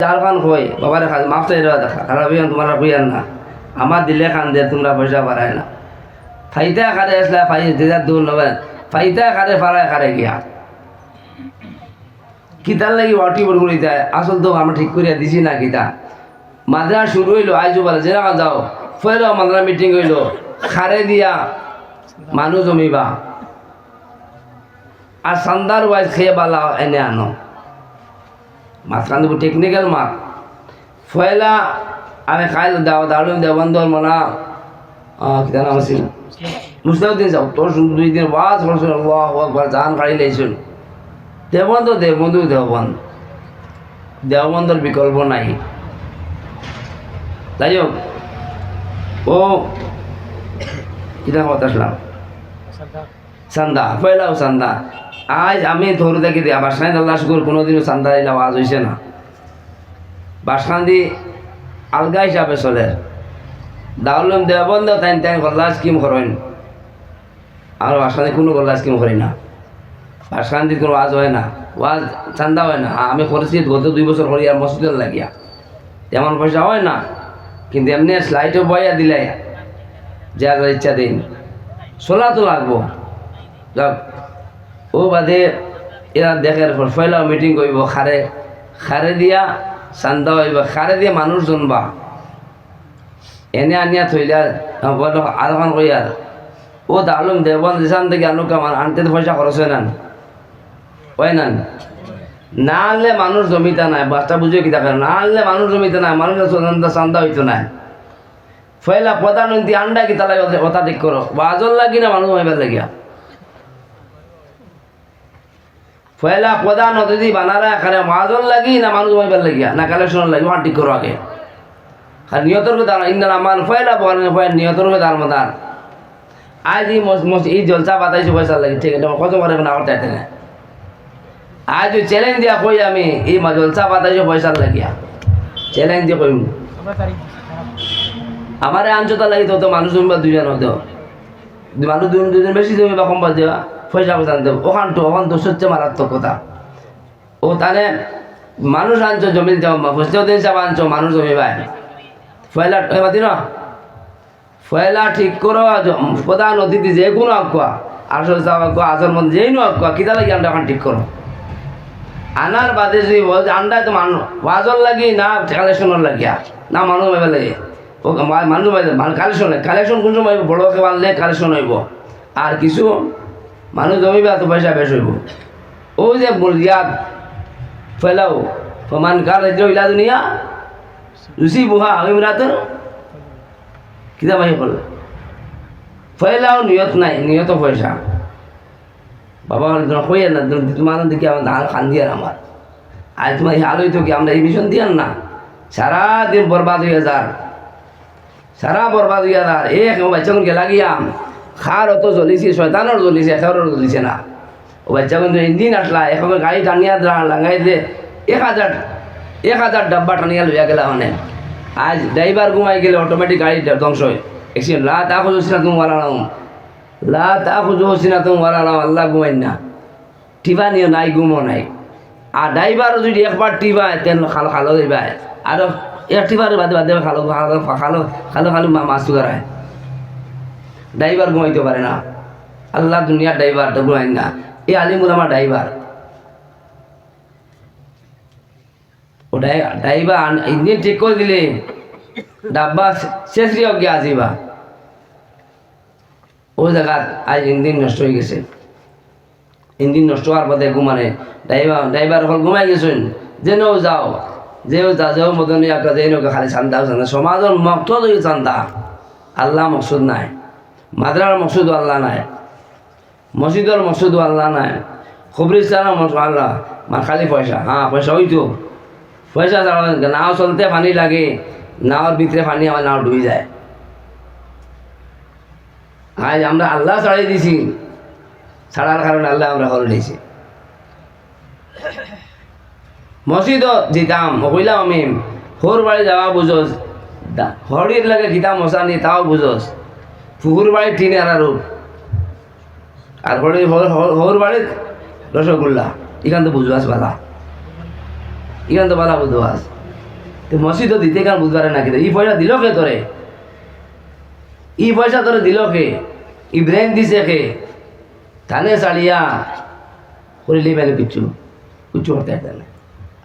চার খান কই বাবারে খান মাফ চাই দেখা। খারাপ হইয়ান তোমরা না। আমার দিলে খান দে, তোমরা পয়সা না। খারে আসলে ফাই দিদার দূর নবে। খারে ফারায় খারে গিয়া। কিতার লাগি অটি বড় করে যায়। আসল তো আমরা ঠিক করিয়া দিছি না কিতা। মাদ্রা শুরু হইল, আইজো বলে যে না যাও। ফের মাদ্রা মিটিং হইল। খারে দিয়া মানুষ জমিবা। আর সান্দার ওয়াইজ খেয়ে বালা, এনে আনো। মাঝখান দেবো টেকনিক্যাল মাছ ফয়লা আমি খাইল, দাও দাঁড়ুন দেবন্দর মনা কিতা নাম আছিল মুস্তাউদ্দিন যাও তোর শুধু দুই দিন বাস করছিল একবার জান কাড়ি লাইছিল দেবন্ধ দেবন্ধু দেবন্ধ দেবন্ধর বিকল্প নাই। যাই হোক, ও কিতা কথা আসলাম? চান্দা পয়লাও চান্দা আজ আমি ধরু দেখি দিয়া বাসখানি আল্লাহ শুকুর, কোনোদিনও চান্দা দিলে আওয়াজ হয়েছে না। বাসখান্দি আলগা হিসাবে চলে। দাউলম দেবন্ধ তাই তাই গল্লা স্কিম করেন। আর বাসখান্দি কোনো গল্লা স্কিম করি না। বাসখান্দির কোনো ওয়াজ হয় না। ওয়াজ চান্দা হয় না। আমি করেছি, গত দুই বছর করি আর মসজিদের লাগিয়া। তেমন পয়সা হয় না, কিন্তু এমনি স্লাইটও বয়া দিলে যা ইচ্ছা দিন। চলা তো লাগবো ও বাদে এরা দেখার পর ফয়লা মিটিং করব খারে। খারে দিয়া চান্দা হইব, খারে দিয়া মানুষ জনবা এনে আনিয়া থইলা আলখান কই আর? ও দালুম দেবন দিশান থেকে আনু কামান আনতে পয়সা খরচ হয় না। হয় না? না আনলে মানুষ জমিতে নাই, বাচ্চা বুঝে কি দেখেন না আনলে মানুষ জমিতে নাই মানুষের চান্দা হইতো নাই। ফয়লা, প্রধানমন্ত্রী আন্ডা কি তালাই কথা ঠিক করো? বাজল লাগি না মানুষ হইবার লাগিয়া। ফয়লা প্রধান অতিথি বানারা এখানে মাজন লাগি না মানুষ হইবার লাগিয়া না কালেকশন লাগি ওখান ঠিক করো আগে। আর নিয়তর কথা ইন্দার আমার ফয়লা বলেন ফয়লা নিয়তর আর মদার আজ এই মস এই জলসা বাতাইছে পয়সা লাগে ঠিক আছে কত করে না করতে না আজ চ্যালেঞ্জ দিয়া কই আমি এই মা জলসা বাতাইছে পয়সা লাগিয়া। চ্যালেঞ্জ দিয়ে কইম। আমারে আঞ্চতা লাগি তো মানুষ জমিবা দুজন হতো মানুষ দুজন বেশি জমিবা কম বাদ দেওয়া। পয়সা পয়সা আনতে। ওখান তো ওখান তো সত্যি মারাত্মক কথা। ও তাহলে মানুষ আনছো জমি বুঝতেও দিন চাপ আনছো, মানুষ জমি ভাই ফয়লা মাতি না? ফয়লা ঠিক করো প্রধান অতিথি যে কোনো আঁকুয়া। আসল চাপ আঁকুয়া, আসল মধ্যে যেই নো আঁকুয়া, কিতা লাগি আনটা এখন ঠিক করো। আনার বাদে যদি আন্ডায় তো মানুষ বাজর লাগি না কালেকশনের লাগিয়া? না মানুষ ভাবে লাগে মানুষ কালেকশন কালেকশন কোন সময়? বড়কে বানলে কালেকশন হইব। আর কিছু মানুষ জমিবে এত পয়সা বেশ হইব ও যে ইয়াদ ফেলাও ফমান কার রাজ্য ইলা দুনিয়া রুচি বুহা আমি রাত কিতা ভাই বল ফেলাও নিয়ত নাই নিয়ত পয়সা বাবা কই না তোমার দিকে আমার ধান খান দিয়ে আমার আজ তোমার আলোই তো কি আমরা এই মিশন দিয়ান না সারাদিন বরবাদ হয়ে যার সারা বরবাদ হইয়া যার এক বাচ্চাগুন গেলা গিয়াম খার অত জ্বলিছে শয়তানোর জ্বলিছে একেবারে জ্বলিছে না ও বাচ্চাগুন ইঞ্জিন আসলা এখন গাড়ি টানিয়া লাগাই দে এক হাজার এক হাজার ডাব্বা টানিয়া লইয়া গেলা মানে আজ ড্রাইভার ঘুমাই গেলে অটোমেটিক গাড়ি ধ্বংস হয় এক্সিডেন্ট লা তা খুঁজছি না তুমি ওয়ালা নাও লা তা খুঁজছি না তুমি ওয়ালা নাও আল্লাহ ঘুমাই না টিবা নিয়ে নাই ঘুমো নাই আর ড্রাইভারও যদি একবার টিবায় তেন খালো খালো দিবায় আর এক টিবার বাদে বাদে খালো খালো খালো খালো খালো মাছ করায় ড্রাইভার ঘুমাইতে পারে না। আল্লাহ দুনিয়ার ড্রাইভার তো ঘুমাই না। এই আলিমুল আমার ড্রাইভার। ও ড্রাইভার, ইঞ্জিন ঠিক করে দিলে ডাব্বা শেষ গিয়ে আসিবা। ও জায়গাত আজ ইঞ্জিন নষ্ট হয়ে গেছে। ইঞ্জিন নষ্ট হওয়ার পথে ঘুমানে ড্রাইভার ড্রাইভার হল ঘুমাই গেছেন যেও যাও যেও, যা যেও মদন একটা যে নৌকা খালি চান্দা চান্দা। সমাজের হয়ে চান্দা। আল্লাহ মকসুদ নাই। মাদ্রার মকসুদ আল্লাহ নাই। মসজিদের মকসুদ আল্লাহ নাই। খবরিস্তানের মকসুদ আল্লাহ। মা খালি পয়সা। হ্যাঁ পয়সা হইতো। পয়সা নাও চলতে পানি লাগে। নাওর ভিতরে পানি আমার নাও ডুবে যায়। আজ আমরা আল্লাহ ছাড়িয়ে দিছি। ছাড়ার কারণে আল্লাহ আমরা হল নিয়েছি মসজিদ যেতাম কইলাম আমি। হোর বাড়ি যাওয়া বুঝোস। হরির লাগে গীতা মশা নি তাও বুঝোস। পুকুর বাড়ি টিনে আর রূপ আর হরি হোর বাড়ির রসগোল্লা এখান তো বুঝবাস বালা। এখান তো বালা বুঝবাস তো মসজিদও দিতে কার বুঝবারে না কিন্তু ই পয়সা দিল কে তোরে? ই পয়সা তোরে দিল কে? ই ব্রেন দিছে কে? থানে চালিয়া করিলি মেলে কিচ্ছু কিচ্ছু করতে পারতেন না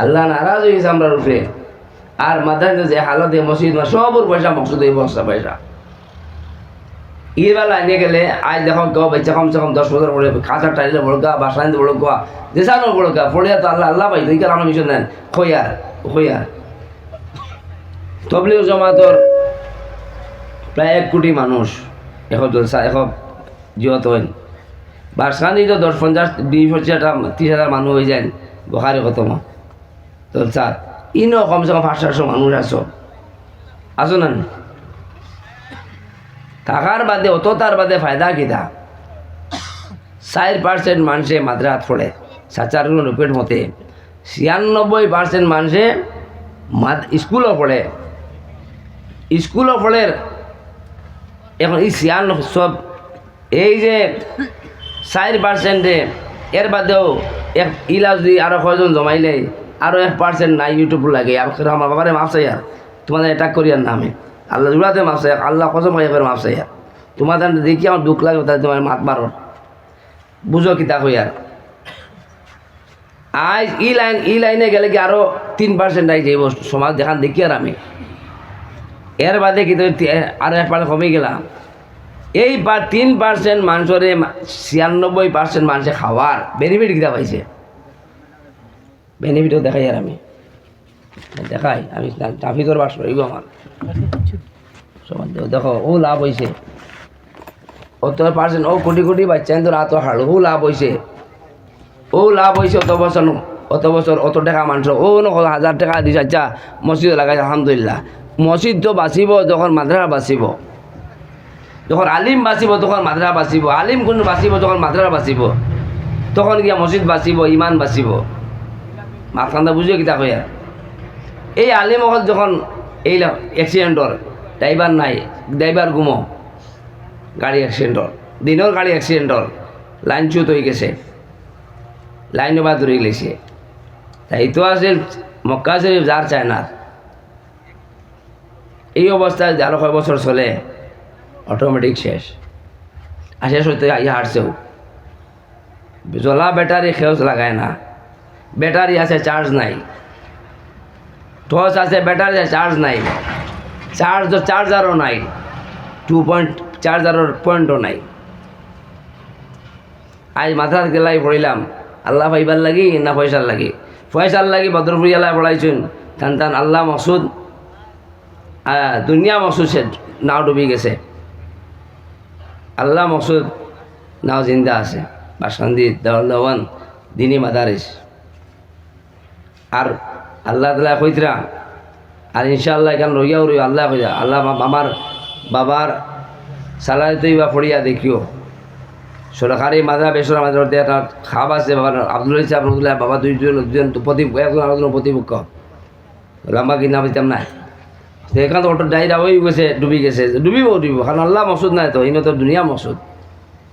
আল্লাহ নারাজ হয়ে গেছে আমরা রূপে। আর মাথায় যে হালতে মসজিদ সবর পয়সা, মকসুদ এই বস্তা পয়সা ইরবার লাইনে গেলে আজ দেখো কেউ বাচ্চা কমসে কম দশ বছর পড়ে খাঁচা টাইলে বড়কা বাসাইতে বড়কা যেসানো বড়কা পড়িয়া তো আল্লাহ আল্লাহ পাই তুই আমার মিশন নেন। খইয়ার খইয়ার তবলিগ জমাতর প্রায় এক কোটি মানুষ এশ জলসা এশ জিহত হইন বাসখানি তো দশ, পঞ্চাশ, বিশ পঁচিশটা ত্রিশ হাজার মানুষ হয়ে যায়, বখারে খতম। জলসার ইনো কমসে কম পাঁচশো সাতশো মানুষ আছো। আছো না? থাকার বাদে অত তার বাদে ফায়দা কিতা? চার পার্সেন্ট মানুষে মাদ্রাত পড়ে সাচার রূপের মতে ছিয়ানব্বই পার্সেন্ট মানুষে স্কুলও পড়ে স্কুলও পড়ে এখন এই ছিয়ান সব এই যে চার পার্সেন্টে এর বাদেও এক ইলা যদি আরও কয়জন জমাইলে আরও এক পার্সেন্ট নাই ইউটিউব লাগে। আর আমার বাবারে মাফ চাই আর তোমাদের অ্যাটাক করি আর না আমি আল্লাহ জুড়াতে চাই, আল্লাহ কসম খাই করে মাফ চাই। আর তোমাদের দেখি আমার দুঃখ লাগে তাই তোমার মাত মারো। বুঝো কিতা কই আর। আজ ই লাইন, ই লাইনে গেলে কি আরও তিন পার্সেন্ট আই যাইব সমাজ দেখান দেখি আর আমি। এর বাদে কিন্তু আরও এক পার্সেন্ট কমে গেলাম এই তিন পার্সেন্ট মানুষের ছিয়ানব্বই পার্সেন্ট মানুষে খাওয়ার বেনিফিট কিতা পাইছে? বেনিফিটও দেখাই আর আমি। দেখাই আমি ট্রাফিকর বাস রইব আমার। দেখো, ও লাভ হয়েছে অত পার্সেন্ট ও কোটি কোটি বাচ্চা কিন্তু রাত হাড় ও লাভ হয়েছে ও লাভ হয়েছে অত বছর অত বছর অত টাকা মানুষ ও নকল হাজার টাকা দিছে আচ্ছা মসজিদ লাগাই আলহামদুলিল্লাহ। মসজিদ তো বাঁচিব যখন মাদ্রাসা বাঁচিব। যখন আলিম বাঁচিব তখন মাদ্রাসা বাঁচিব। আলিম কোন বাঁচিব যখন মাদ্রাসা বাঁচিব। তখন গিয়া মসজিদ বাঁচিব ইমান বাঁচিব। মাথান্দা বুঝিও কিতা কয়া এই আলিম যখন এই এক্সিডেন্টর ড্রাইভার নাই ড্রাইভার গুমো। গাড়ি অ্যাক্সিডেন্টর দিনের গাড়ি অ্যাক্সিডেন্টর লাইন চুত হয়ে গেছে। লাইনও বা দূরে গেছে তাই তো আছে মক্কা শরীফ যার চায় না এই অবস্থায় আরও কয় বছর চলে অটোমেটিক শেষ। আর শেষ হইতে ইয়ে হারছেও জ্বলা ব্যাটারি খেউজ লাগায় না। ব্যাটারি আছে চার্জ নাই। টর্চ আছে ব্যাটারি চার্জ নাই। চার্জ চার্জারও নাই। টু পয়েন্ট চার্জারের পয়েন্টও নাই। আজ মাথার গেলাই পড়িলাম। আল্লাহ পাইবার লাগি না পয়সার লাগি? পয়সার লাগি ভদ্রপুরি এলাকায় পড়াইছুন। টান টান আল্লাহ মসুদ দুনিয়া মকসুদ সে নাও ডুবি গেছে। আল্লাহ মসুদ, নাও জিন্দা আছে। বাসন্দি দেওয়ান দিনী মাদারিস। আর আল্লাহ তালা কইতরা আর ইনশাআল্লাহ এখান রইয়াও রই আল্লাহ কইরা আল্লাহ আম- আমার বাবার সালাইতেই বা পড়িয়া দেখিও। সরকারি মাদ্রা বেসরকারি মাদ্রাতে একটা খাপ আছে বাবার আব্দুল ইসলাম রহমতুল্লাহ, বাবা দুইজন দুজন প্রতি, একজন আরেকজন প্রতিপক্ষ। লম্বা কিনা পাইতাম না। সেখান অটো ডাইরা হয়ে গেছে, ডুবি গেছে, ডুবিব ডুবিব। কারণ আল্লাহ মসুদ নাই তো ইনো তো দুনিয়া মসুদ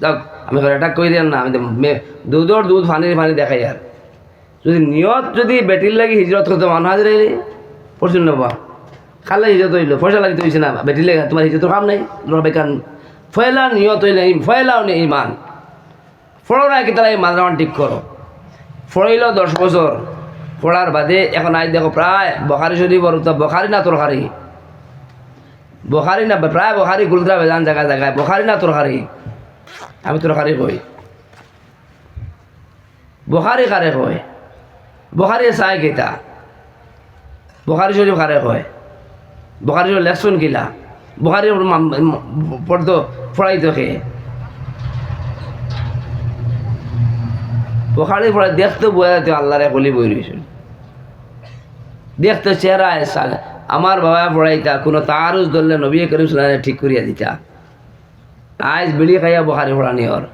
যাক, আমি অ্যাটাক করে দেন না, আমি দুধর দুধ পানির পানি দেখাই আর। যদি নিয়ত যদি বেটির লাগি হিজরত করতে মানুষ হাজির হইলে পড়ছিল না খালে হিজরত হইল পয়সা লাগতে হয়েছে না বেটির লেগে তোমার হিজরত কাম নাই বেকার ফয়লা নিয়ত হইলে ফয়লাও নেই ইমান ফড়ো না কি তারা এই মাদ্রামান ঠিক করো ফড়াইল দশ বছর পড়ার বাদে এখন আজ দেখো প্রায় বখারি শরীফর তো বখারি না তরকারি বখারি না প্রায় বখারি গুলদ্রা বেজান জায়গায় জায়গায় বখারি না তরকারি আমি তরকারি কই বখারি কারে কয়। বখারি চাই কেইটা? বখারি শরীফ কারে কয়। বখারি শরীফ লেকশন কিলা বখারি পড়তো পড়াইতো খে বখারি পড়াই দেখতে বয়াতে আল্লাহরে কলি বই রয়েছিল দেখতে চেহারা সাল আমার বাবা পড়াইতা কোনো তারুজ ধরলে নবী করিম সাল্লাল্লাহু ঠিক করিয়া দিতা। আজ বিড়ি খাইয়া বখারি পড়া নিয়র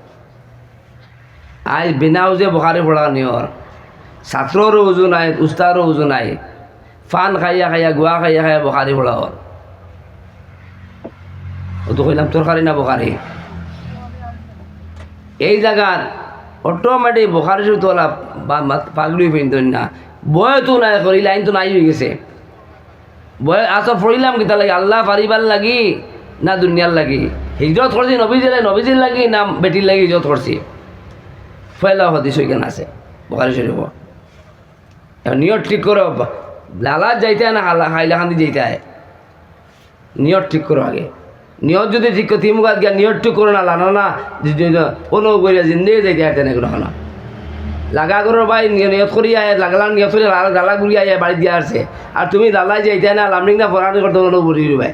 আজ বিনাউজে বখারি পড়া নিয়র ছাত্ররও উজু নাই উস্তারও উজু নাই। ফান খাইয়া খাইয়া গুয়া খাইয়া খাইয়া বখারি পড়া হর ও তো কইলাম তরকারি না বখারি এই জায়গার অটোমেটিক বখারি তোলা বা মাত- পিন্ধন না। বয় তো নাই করি লাইন তো নাই হয়ে গেছে। বয় আসর পড়িলাম কিতা লাগি, আল্লাহ পারিবার লাগি না দুনিয়ার লাগি? হিজরত করছি নবীজির নবীজির লাগি না বেটির লাগি হিজরত করছি ফয়লা হদিস ওইখানে আছে বকারি শরীফ নিয়ত ঠিক করো লালা যাইতে না, হালা- হাইলাকান্দি যাইতে হয়। নিয়ত ঠিক করো আগে। নিয়ত যদি ঠিক করো তিমুগাত গিয়া নিয়ত ঠিক করো না লানা না কোনো করিয়া জিন্দে যাইতে হয়, তেনে কোনো না। লাগা করো ভাই নিয়- নিয়ত করি আয় লাগালাম নিয়ত করি লালা গালা গুড়ি আয় বাড়ি দিয়ে আসছে আর তুমি লালাই যাইতে না লামডিং না পড়ানি করতে কোনো বুড়ি ভাই